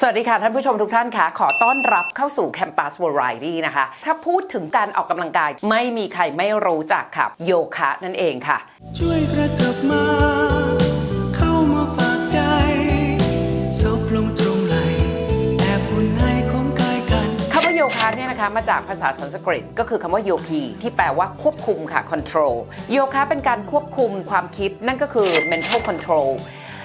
สวัสดีค่ะ ท่านผู้ชมทุกท่านค่ะ ขอต้อนรับเข้าสู่ Campus Variety นะคะ ถ้าพูดถึงการออกกำลังกายไม่มีใครไม่รู้จักค่ะโยคะนั่นเองค่ะ ช่วยกระเถิบมา เข้ามาฝากใจซบลงตรงไหลแอบอุ่นในของกายกันคำว่าโยคะเนี่ยนะคะมาจากภาษาสันสกฤต ก็คือคำว่าโยคีที่แปลว่าควบคุมค่ะ control โยคะเป็นการควบคุมความคิดนั่นก็คือ mental control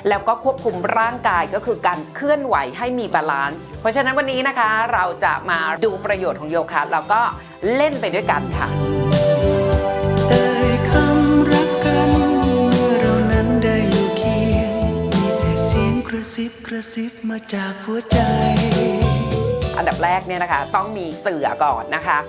แล้วก็ควบคุมร่างกายก็คือการเคลื่อนไหวให้มีบาลานซ์เพราะฉะนั้นวันนี้นะคะเราจะมาดูประโยชน์ของโยคะแล้วก็เล่นไปด้วยกันค่ะเอ่ยคำรักกันเมื่อเรานั้นได้อยู่เคียงมีแต่เสียงกระซิบกระซิบมาจากหัวใจ อันดับแรกเนี่ยนะคะ ต้องมีเสื่อก่อนนะคะ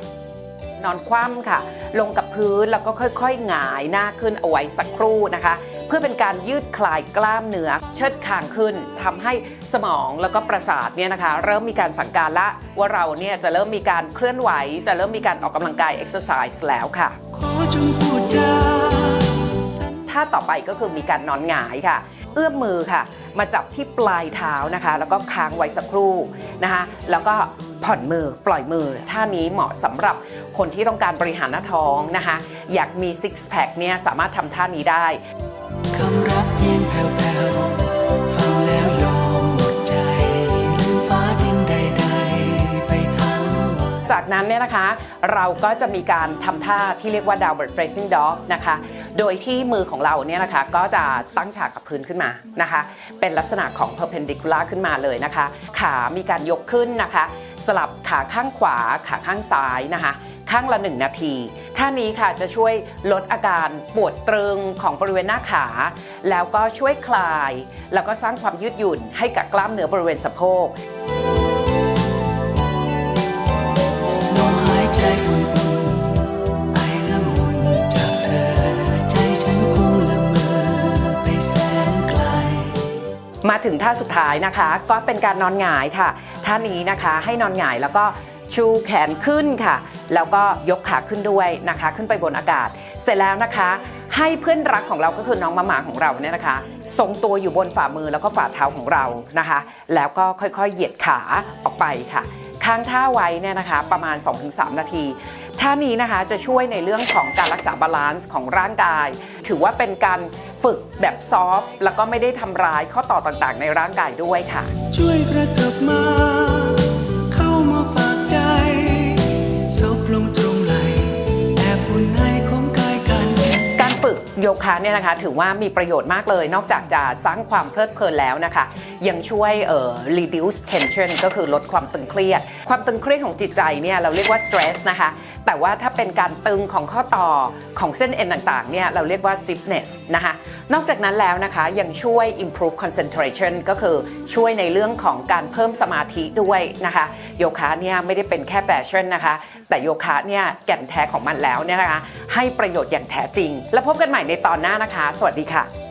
นอนคว่ำค่ะ ลงกับพื้นแล้วก็ค่อยๆหงายหน้าขึ้นเอาไว้สักครู่นะคะเพื่อเป็นการยืดคลายกล้ามเนื้อเชิดคางขึ้นทำให้สมองแล้วก็ประสาทเนี่ยนะคะเริ่มมีการสั่งการละว่าเราเนี่ยจะเริ่มมีการเคลื่อนไหว จะเริ่มมีการออกกำลังกาย exercise แล้วค่ะขอจงพูดจาสัญท่าต่อไปก็คือมีการนอนหงายค่ะ เอื้อมมือค่ะ มาจับที่ปลายเท้านะคะ แล้วก็ค้างไว้สักครู่นะคะ แล้วก็ ผ่อนมือปล่อยมือท่านี้เหมาะสำหรับคนที่ต้องการบริหารหน้าท้องนะคะ อยากมีซิกแพคเนี่ยสามารถทำท่านี้ได้คำรักเพียงแผ่วๆฟังแล้วยอมหมดใจลืมฟ้าดินใดๆไปทั้งวันจากนั้นเนี่ยนะคะ เราก็จะมีการทำท่าที่เรียกว่า downward facing dog นะคะ โดยที่มือของเราเนี่ยนะคะ ก็จะตั้งฉากกับพื้นขึ้นมานะคะ เป็นลักษณะของ perpendicular ขึ้นมาเลยนะคะ ขามีการยกขึ้นนะคะ สลับขาข้างขวาขาข้างซ้ายนะคะข้างละ 1 นาที ท่านี้ค่ะจะช่วยลดอาการปวดตรึงของบริเวณหน้าขา แล้วก็ช่วยคลาย แล้วก็สร้างความยืดหยุ่นให้กับกล้ามเนื้อบริเวณสะโพก มาถึงท่าสุดท้ายนะคะ ก็เป็นการนอนหงายค่ะ ท่านี้นะคะให้นอนหงายแล้วก็ชูแขนขึ้นค่ะ แล้วก็ยกขาขึ้นด้วยนะคะ ขึ้นไปบนอากาศ เสร็จแล้วนะคะ ให้เพื่อนรักของเราก็คือน้องมะหมาของเราเนี่ยนะคะ ทรงตัวอยู่บนฝ่ามือแล้วก็ฝ่าเท้าของเรานะคะ แล้วก็ค่อยๆเหยียดขาออกไปค่ะ ค้างท่าไว้เนี่ยนะคะประมาณ 2-3 นาทีท่านี้นะคะจะช่วยในเรื่องของการรักษาบาลานซ์ของร่างกาย ถือว่าเป็นการฝึกแบบซอฟต์แล้วก็ไม่ได้ทำร้ายข้อต่อต่างๆ ในร่างกายด้วยค่ะ ช่วยกระเถิบมาเข้า คะเนี่ยนะคะถือว่ามีประโยชน์มากเลย นอกจากจะสร้างความเพลิดเพลินแล้วนะคะ ยังช่วยเอ่อ reduce tension ก็คือลดความตึงเครียด ความตึงเครียดของจิตใจเนี่ยเราเรียกว่า stress นะคะ แต่ว่าถ้าเป็นการตึงของข้อต่อของเส้นเอ็นต่างๆเนี่ยเราเรียกว่า stiffness นะคะนอกจากนั้นแล้วนะคะยังช่วย improve concentration ก็คือช่วยในเรื่องของการเพิ่มสมาธิด้วยนะคะ โยคะเนี่ยไม่ได้เป็นแค่แฟชั่นนะคะ แต่โยคะเนี่ยแก่นแท้ของมันแล้วเนี่ยนะคะให้ประโยชน์อย่างแท้จริง แล้วพบกันใหม่ในตอนหน้านะคะ สวัสดีค่ะ